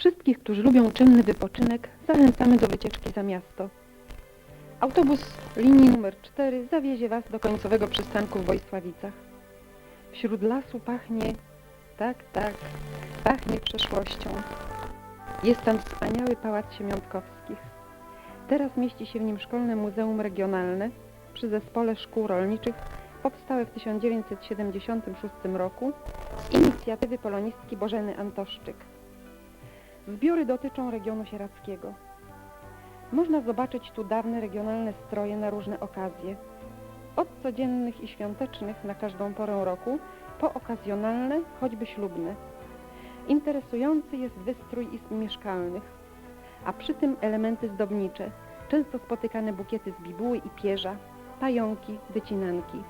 Wszystkich, którzy lubią czynny wypoczynek, zachęcamy do wycieczki za miasto. Autobus linii numer 4 zawiezie Was do końcowego przystanku w Wojsławicach. Wśród lasu pachnie, tak, tak, pachnie przeszłością. Jest tam wspaniały Pałac Siemiątkowskich. Teraz mieści się w nim Szkolne Muzeum Regionalne przy Zespole Szkół Rolniczych powstałe w 1976 roku z inicjatywy polonistki Bożeny Antoszczyk. Zbiory dotyczą regionu sieradzkiego. Można zobaczyć tu dawne regionalne stroje na różne okazje. Od codziennych i świątecznych na każdą porę roku, po okazjonalne, choćby ślubne. Interesujący jest wystrój izb mieszkalnych, a przy tym elementy zdobnicze, często spotykane bukiety z bibuły i pierza, pająki, wycinanki.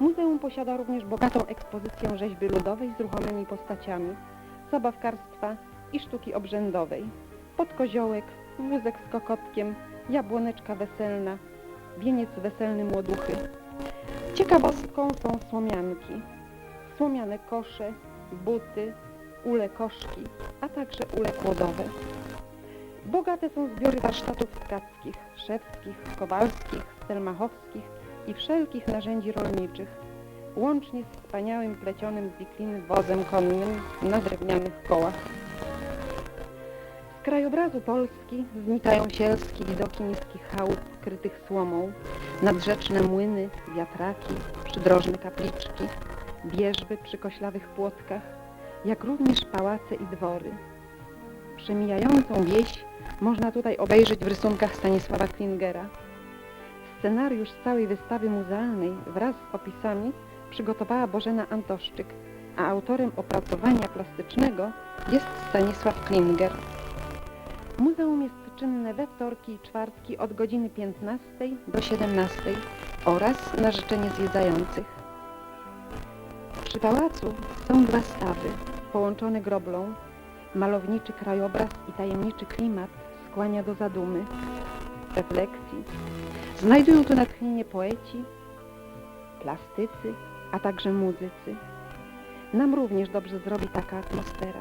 Muzeum posiada również bogatą ekspozycję rzeźby ludowej z ruchomymi postaciami, zabawkarstwa i sztuki obrzędowej. Podkoziołek, wózek z kokotkiem, jabłoneczka weselna, wieniec weselny młoduchy. Ciekawostką są słomianki, słomiane kosze, buty, ule koszki, a także ule kłodowe. Bogate są zbiory warsztatów tkackich, szewskich, kowalskich, stelmachowskich i wszelkich narzędzi rolniczych, łącznie z wspaniałym plecionym z wikliny wozem konnym na drewnianych kołach. Z krajobrazu Polski znikają sielskie widoki niskich chałup krytych słomą, nadrzeczne młyny, wiatraki, przydrożne kapliczki, wieżby przy koślawych płotkach, jak również pałace i dwory. Przemijającą wieś można tutaj obejrzeć w rysunkach Stanisława Klingera. Scenariusz całej wystawy muzealnej wraz z opisami przygotowała Bożena Antoszczyk, a autorem opracowania plastycznego jest Stanisław Klinger. Muzeum jest czynne we wtorki i czwartki od godziny 15 do 17 oraz na życzenie zwiedzających. Przy pałacu są dwa stawy, połączone groblą. Malowniczy krajobraz i tajemniczy klimat skłania do zadumy, refleksji. Znajdują tu natchnienie poeci, plastycy, a także muzycy. Nam również dobrze zrobi taka atmosfera.